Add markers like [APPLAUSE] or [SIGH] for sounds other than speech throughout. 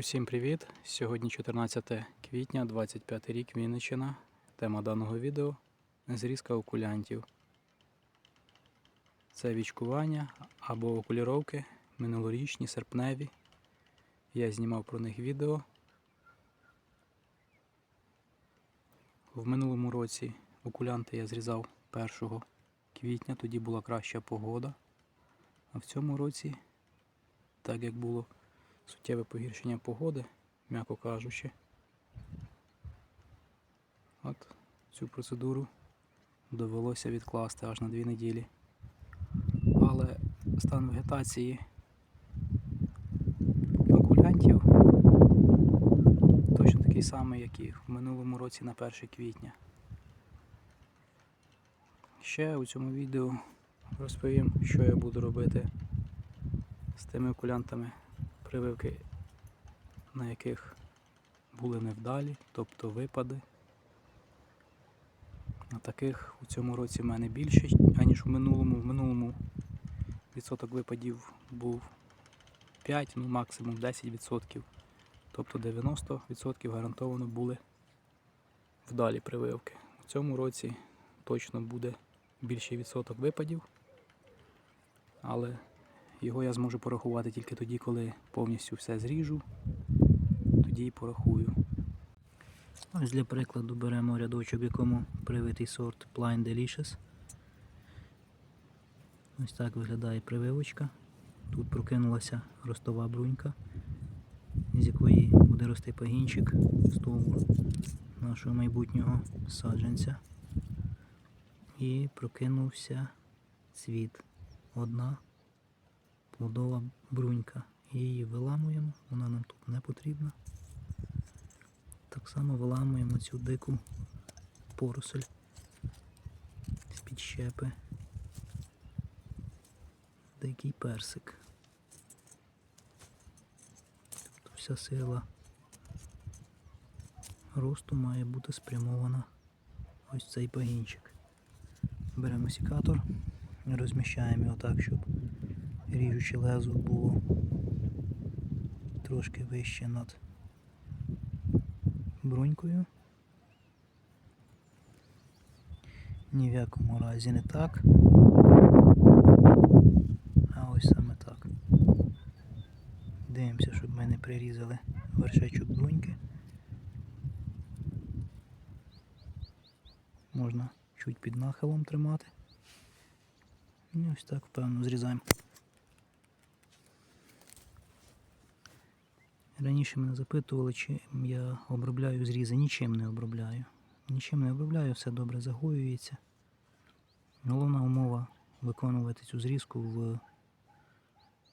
Усім привіт! Сьогодні 14 квітня, 25 рік Вінниччина. Тема даного відео зрізка окулянтів. Це вічкування або окуліровки минулорічні, серпневі. Я знімав про них відео. В минулому році окулянти я зрізав 1 квітня, тоді була краща погода. А в цьому році, так як було суттєве погіршення погоди, м'яко кажучи. От цю процедуру довелося відкласти аж на дві неділі. Але стан вегетації окулянтів точно такий самий, як і в минулому році на 1 квітня. Ще у цьому відео розповім, що я буду робити з тими окулянтами, прививки на яких були невдалі, тобто випади. А таких у цьому році в мене більше, аніж у минулому. В минулому відсоток випадів був 5, ну максимум 10%. Тобто 90% гарантовано були вдалі прививки. У цьому році точно буде більший відсоток випадів, але його я зможу порахувати тільки тоді, коли повністю все зріжу, тоді і порахую. Ось для прикладу беремо рядочок, в якому привитий сорт Blind Delicious. Ось так виглядає прививочка. Тут прокинулася ростова брунька, з якої буде рости пагінчик того нашого майбутнього саджанця. І прокинувся цвіт. Одна плодова брунька. Її виламуємо, вона нам тут не потрібна. Так само виламуємо цю дику поросль з під щепи. Дикий персик. Тобто вся сила росту має бути спрямована ось цей пагінчик. Беремо сікатор, розміщаємо його так, щоб ріжуче лезо було трошки вище над брунькою. Ні в якому разі не так. А ось саме так. Дивимося, щоб ми не прирізали вершечок бруньки. Можна чуть під нахилом тримати. І ось так впевнено зрізаємо. Раніше мене запитували, чи я обробляю зрізи. Нічим не обробляю. Нічим не обробляю, все добре загоюється. Головна умова виконувати цю зрізку в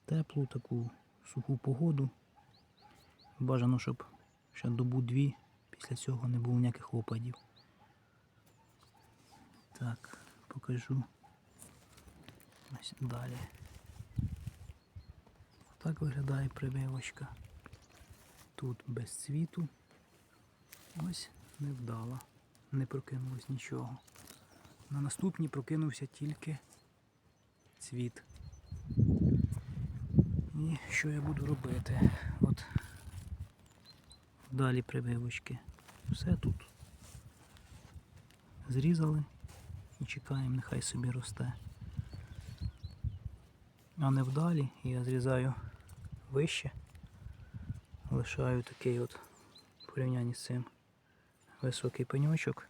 теплу, таку суху погоду. Бажано, щоб ще добу-дві після цього не було ніяких опадів. Так, покажу. Ось далі. Так виглядає прививочка. Тут без цвіту. Ось не вдала. Не прокинулось нічого. На наступній прокинувся тільки цвіт. І що я буду робити? От далі прививочки. Все тут. Зрізали і чекаємо, нехай собі росте. А не вдалі я зрізаю вище лишаю такий от в порівнянні з цим високий пеньочок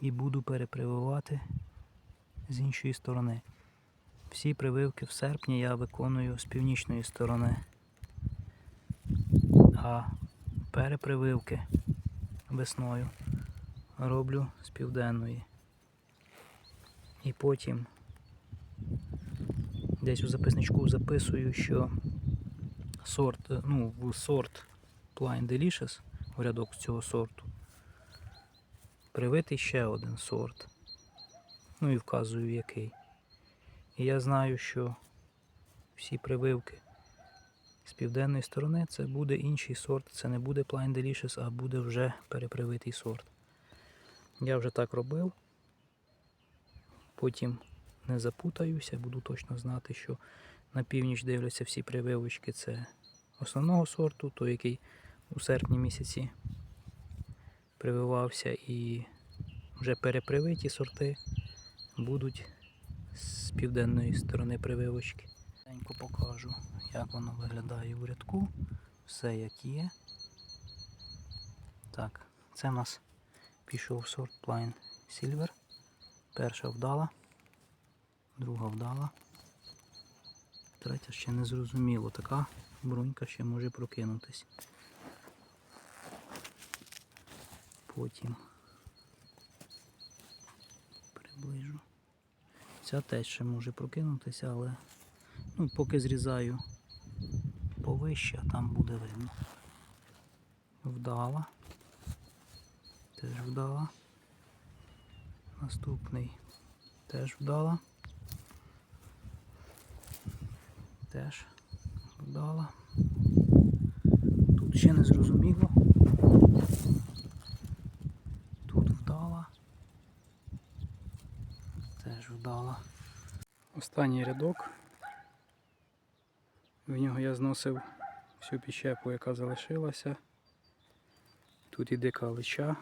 і буду перепрививати з іншої сторони. Всі прививки в серпні я виконую з північної сторони, а перепрививки весною роблю з південної. І потім десь у записничку записую, що сорт, е, ну, в сорт Blind Delicious, в рядок цього сорту, привитий ще один сорт. Ну і вказую який. І я знаю, що всі прививки з південної сторони це буде інший сорт, це не буде Blind Delicious, а буде вже перепривитий сорт. Я вже так робив. Потім не запутаюся, буду точно знати, що на північ дивляться всі прививочки, це основного сорту, той, який у серпні місяці прививався, і вже перепривиті сорти будуть з південної сторони прививочки. Денько покажу, як воно виглядає у рядку. Все як є. Так, це в нас пішов сорт Plain Silver. Перша вдала, друга вдала. Третя ще не зрозуміло. Така брунька ще може прокинутись. Потім приближу. Ця теж ще може прокинутися, але ну, поки зрізаю повище, там буде видно. Вдала. Теж вдала. Наступний теж вдала. Теж вдала. Тут ще не зрозуміло. Тут вдала. Теж вдала. Останній рядок. В нього я зносив всю піщепу, яка залишилася. Тут і дика лича,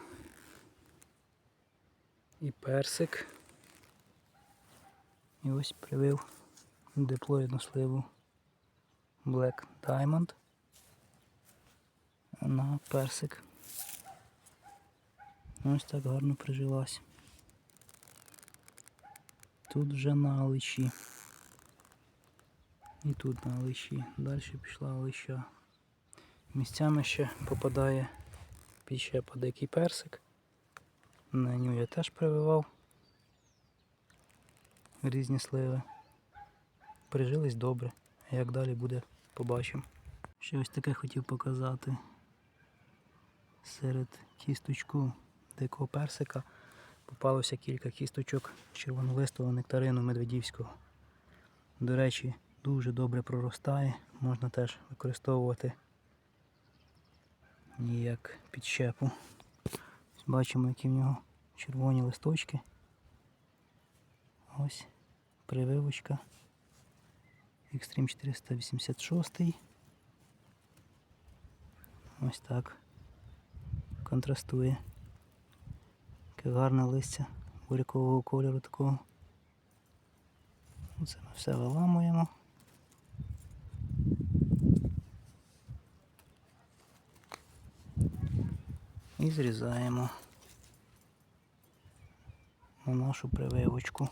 і персик. І ось привив диплоїдну сливу Black Diamond на персик. Ось так гарно прижилась. Тут вже на личі. І тут на лищі. Далі пішла лища. Місцями ще попадає підщепа дикий персик. На нього я теж прививав різні сливи. Прижились добре. Як далі буде, побачимо. Ще ось таке хотів показати. Серед кісточку дикого персика попалося кілька кісточок червонолистого нектарину медведівського. До речі, дуже добре проростає, можна теж використовувати як підщепу. Бачимо, які в нього червоні листочки. Ось прививочка. Extreme 486. Ось так. Контрастує. Яке гарне листя бурякового кольору такого. Це ми все виламуємо. І зрізаємо на нашу прививочку.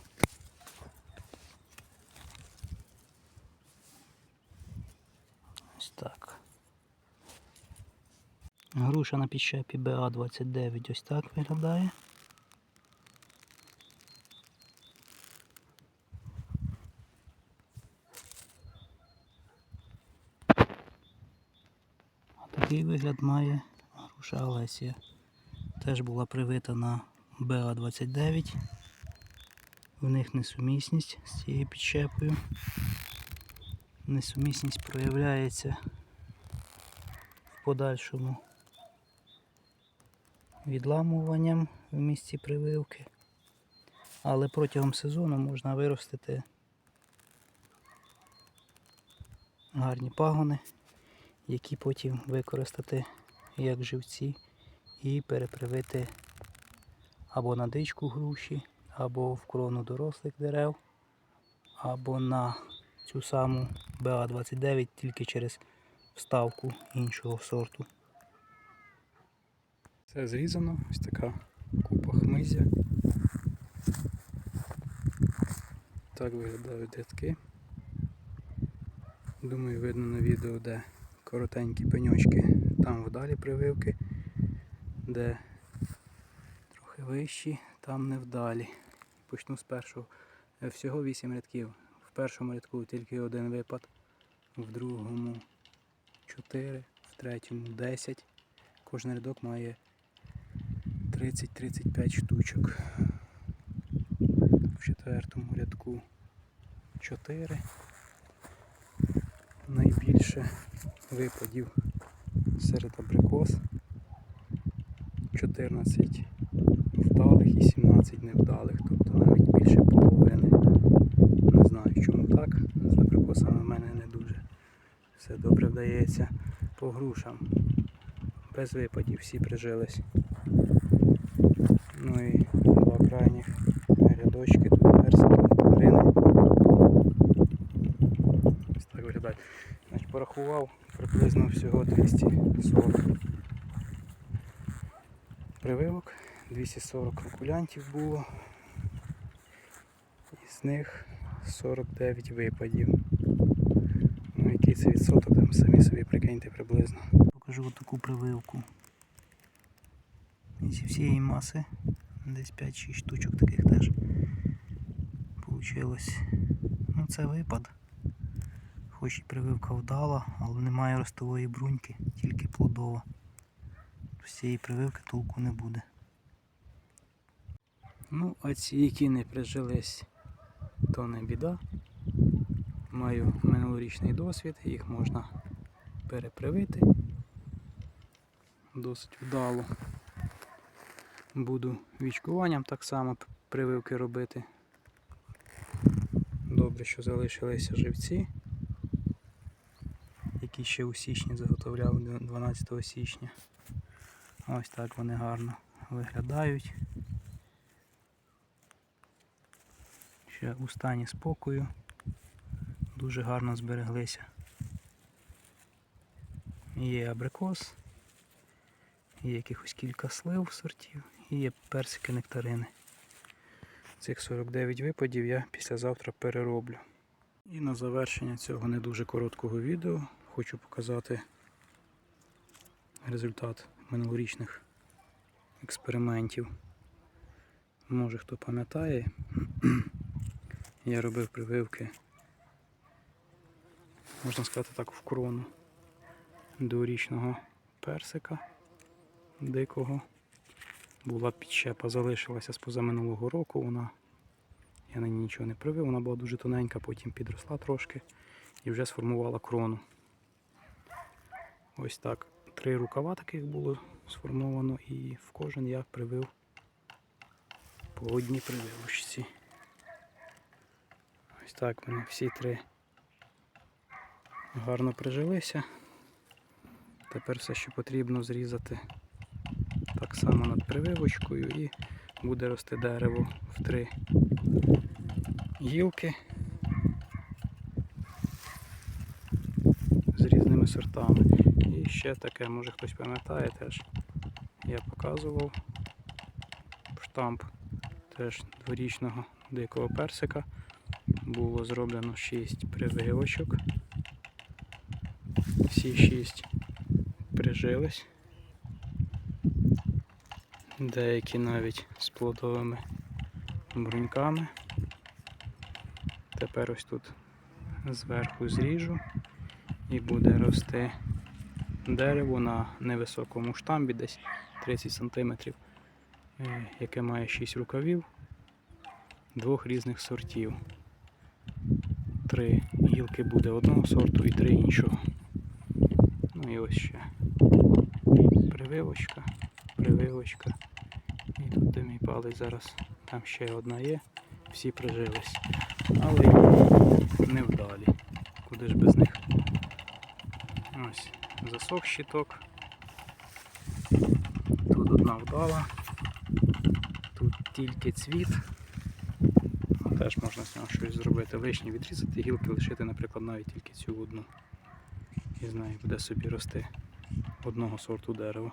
Ось так. Груша на підщепі БА-29 ось так виглядає. Такий вигляд має груша Олесія. Теж була привита на БА-29. В них несумісність з цією підщепою. Несумісність проявляється в подальшому відламуванням в місці прививки. Але протягом сезону можна виростити гарні пагони які потім використати як живці і перепривити або на дичку груші, або в крону дорослих дерев, або на цю саму БА-29 тільки через вставку іншого сорту. Це зрізано, ось така купа хмизя. Так виглядають рядки. Думаю, видно на відео, де коротенькі пеньочки, там вдалі прививки, де трохи вищі, там невдалі. Почну з першого. Е, Всього 8 рядків. В першому рядку тільки один випад, в другому 4, в третьому 10. Кожен рядок має 30-35 штучок. В четвертому рядку 4. Найбільше випадів серед абрикос 14 вдалих і 17 невдалих, тобто навіть більше половини. Не знаю чому так. З абрикосами в мене не дуже Все добре вдається по грушам. Без випадів всі прижились. Ну і два крайніх рядочки, тут персики, мандарини. Ось так виглядає. Значить, порахував приблизно всього 240 прививок, 240 окулянтів було. Із них 49 випадів. Ну, який це відсоток, там самі собі прикиньте приблизно. Покажу таку прививку. Зі всієї маси десь 5-6 штучок таких теж получилось. Ну це випад. Хоч і прививка вдала, але немає ростової бруньки, тільки плодова. З цієї прививки толку не буде. Ну, а ці, які не прижились, то не біда. Маю минулорічний досвід, їх можна перепривити. Досить вдало. Буду вічкуванням так само прививки робити. Добре, що залишилися живці, які ще у січні заготовляв 12 січня. Ось так вони гарно виглядають. Ще у стані спокою. Дуже гарно збереглися. Є абрикос, є якихось кілька слив сортів і є персики нектарини. Цих 49 випадів я післязавтра перероблю. І на завершення цього не дуже короткого відео хочу показати результат минулорічних експериментів. Може хто пам'ятає, [CLEARS THROAT] я робив прививки, можна сказати так, в крону дворічного персика дикого. Була підщепа, залишилася з позаминулого року. Вона, я на ній нічого не привив, вона була дуже тоненька, потім підросла трошки і вже сформувала крону. Ось так. Три рукава таких було сформовано і в кожен я привив по одній прививочці. Ось так вони всі три гарно прижилися. Тепер все, що потрібно, зрізати так само над прививочкою і буде рости дерево в три гілки з різними сортами. І ще таке, може хтось пам'ятає теж, я показував штамп теж дворічного дикого персика. Було зроблено 6 прививочок. Всі 6 прижились. Деякі навіть з плодовими бруньками. Тепер ось тут зверху зріжу і буде рости дерево на невисокому штамбі, десь 30 см, яке має 6 рукавів двох різних сортів. Три гілки буде одного сорту і три іншого. Ну і ось ще прививочка, прививочка. І тут де мій палець зараз, там ще одна є, всі прижились. Але невдалі. Куди ж без них? Ось, засох щиток. Тут одна вдала. Тут тільки цвіт. Ну, Теж можна з нього щось зробити. Вишні відрізати, гілки лишити, наприклад, навіть тільки цю одну. І з неї буде собі рости одного сорту дерева.